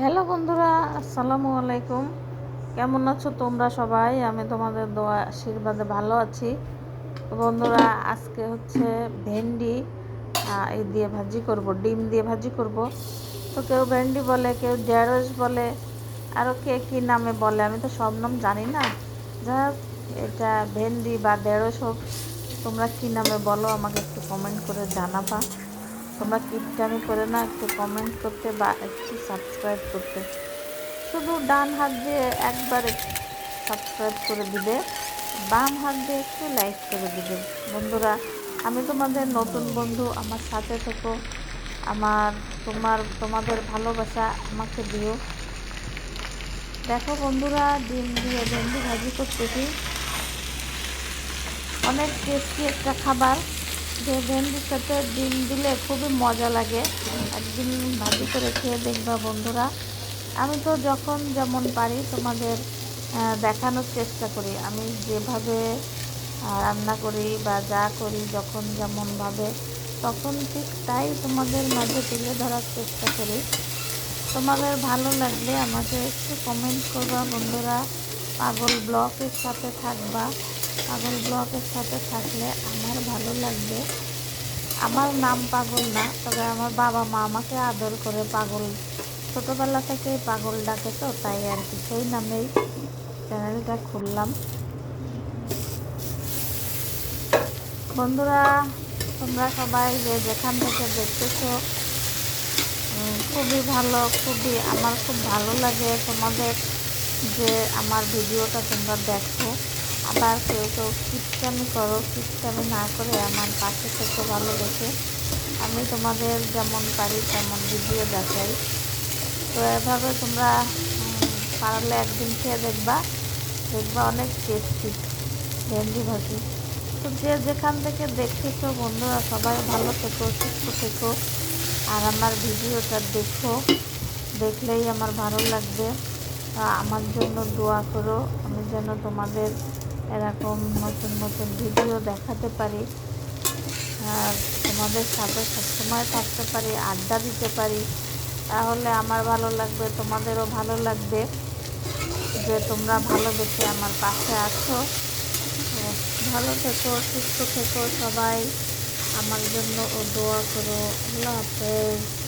Hello বন্ধুরা, আসসালামু আলাইকুম। কেমন আছো তোমরা সবাই? আমি তোমাদের দোয়া আশীর্বাদে ভালো আছি। বন্ধুরা, আজকে হচ্ছে ভেন্ডি এই দিয়ে ভাজি করব, ডিম দিয়ে ভাজি করব। তো কেউ ভেন্ডি বলে, কেউ ঢেঁড়স বলে আরও কে কী নামে বলে, আমি তো সব নাম জানি না। যা এটা ভেন্ডি বা ঢেঁড়স হোক, তোমরা কী নামে বলো, আমাকে একটু কমেন্ট করে জানাবা। তোমরা কিপটামি করে না, একটু কমেন্ট করতে বা একটু সাবস্ক্রাইব করতে। শুধু ডান হাত দিয়ে একবার সাবস্ক্রাইব করে দিবে, বাম হাত দিয়ে একটু লাইক করে দিবে। বন্ধুরা, আমি তোমাদের নতুন বন্ধু, আমার সাথে থেকো। আমার, তোমার, তোমাদের ভালোবাসা আমাকে দিও। দেখো বন্ধুরা, ডিম দিয়ে ভেন্ডি ভাজি করতেছি। অনেক টেস্টি একটা খাবার। ভেন্ডির সাথে ডিম দিলে খুবই মজা লাগে। একদিন ভাজি করে খেয়ে দেখবা বন্ধুরা। আমি তো যখন যেমন পারি তোমাদের দেখানোর চেষ্টা করি। আমি যেভাবে রান্না করি বা যা করি যখন যেমনভাবে তখন ঠিক তাই তোমাদের মাঝে তুলে ধরার চেষ্টা করি। তোমাদের ভালো লাগলে আমাকে একটু কমেন্ট করবা বন্ধুরা। পাগল ব্লকের সাথে থাকবা। পাগল ব্লকের সাথে থাকলে আমার ভালো লাগবে। আমার নাম পাগল না, তবে আমার বাবা মা আমাকে আদর করে পাগল। ছোটোবেলা থেকেই পাগল ডাকে তো, তাই আর কি। সেই নামেই চ্যানেলটা খুললাম। বন্ধুরা, তোমরা সবাই যে যেখান থেকে দেখতেছো খুবই ভালো, খুবই, আমার খুব ভালো লাগে তোমাদের। যে আমার ভিডিওটা তোমরা দেখো। আবার কেউ কেউ কিপটামি করো কিপটামি না করে আমার পাশে থেকে ভালোবেসে আমি তোমাদের যেমন পারি তেমন ভিডিও দেখাই। তো এভাবে তোমরা পারলে একদিন খেয়ে দেখবা। দেখবা অনেক টেস্টি ভেন্ডি ভাজি। তো যে যেখান থেকে দেখতেছো বন্ধুরা, সবাই ভালো থেকো, সুস্থ থেকো। আর আমার ভিডিওটা দেখো, দেখলেই আমার ভালো লাগবে। আমার জন্য দোয়া করো। আমি যেন তোমাদের এরকম নতুন নতুন ভিডিও দেখাতে পারি। আর তোমাদের সাথে সবসময় থাকতে পারি, আড্ডা দিতে পারি। তাহলে আমার ভালো লাগবে, তোমাদেরও ভালো লাগবে যে তোমরা ভালোবেসে আমার পাশে আছো। ভালো থেকো, সুস্থ থেকো সবাই। আমার জন্য ও দোয়া করো। আল্লাহ হাফেজ।